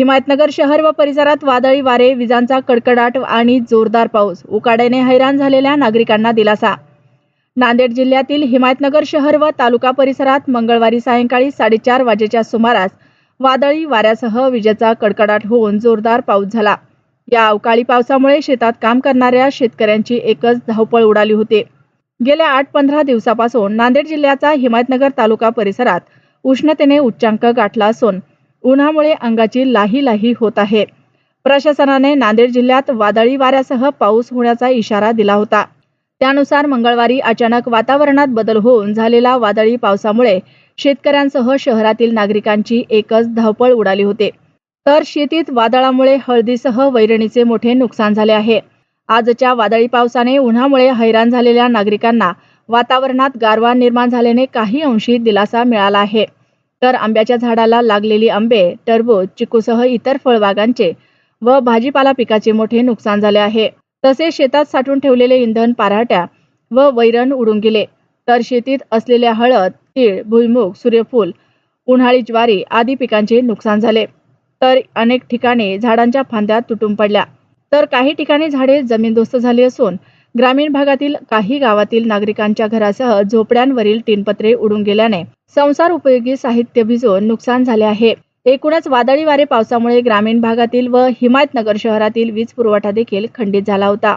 हिमायतनगर शहर व परिसरात वादळी वारे विजांचा कडकडाट आणि जोरदार पाऊस. उकाड्याने हैराण झालेल्या नागरिकांना दिलासा. नांदेड जिल्ह्यातील हिमायतनगर शहर व तालुका परिसरात मंगळवारी सायंकाळी साडेचार वाजेच्या सुमारास वादळी वाऱ्यासह विजेचा कडकडाट होऊन जोरदार पाऊस झाला. या अवकाळी पावसामुळे शेतात काम करणाऱ्या शेतकऱ्यांची एकच धावपळ उडाली होती. गेल्या आठ पंधरा दिवसापासून नांदेड जिल्ह्याचा हिमायतनगर तालुका परिसरात उष्णतेने उच्चांक गाठला असून उन्हामुळे अंगाची लाही लाही होत आहे. प्रशासनाने नांदेड जिल्ह्यात वादळी वाऱ्यासह पाऊस होण्याचा इशारा दिला होता. त्यानुसार मंगळवारी अचानक वातावरणात बदल होऊन झालेला वादळी पावसामुळे शेतकऱ्यांसह शहरातील नागरिकांची एकच धावपळ उडाली होती. तर शेतीत वादळामुळे हळदीसह वैरणीचे मोठे नुकसान झाले आहे. आजच्या वादळी पावसाने उन्हामुळे हैराण झालेल्या नागरिकांना वातावरणात गारवा निर्माण झाल्याने काही अंशी दिलासा मिळाला आहे. तर आंब्याच्या झाडाला लागलेली आंबे टरबूज चिकूसह इतर फळबागांचे व भाजीपाला पिकाचे मोठे नुकसान झाले आहे. तसेच शेतात साठवून ठेवलेले इंधन पाराट्या व वैरण उडून गेले. तर शेतीत असलेल्या हळद तीळ भुईमूग सूर्यफूल उन्हाळी ज्वारी आदी पिकांचे नुकसान झाले. तर अनेक ठिकाणी झाडांच्या फांद्या तुटून पडल्या. तर काही ठिकाणी झाडे जमीनदोस्त झाली असून ग्रामीण भागातील काही गावातील नागरिकांच्या घरासह झोपड्यांवरील टीनपत्रे उडून गेल्याने संसार उपयोगी साहित्य भिजून नुकसान झाले आहे. एकूणच वादळी वारे पावसामुळे ग्रामीण भागातील व हिमायतनगर शहरातील वीज पुरवठा देखील खंडित झाला होता.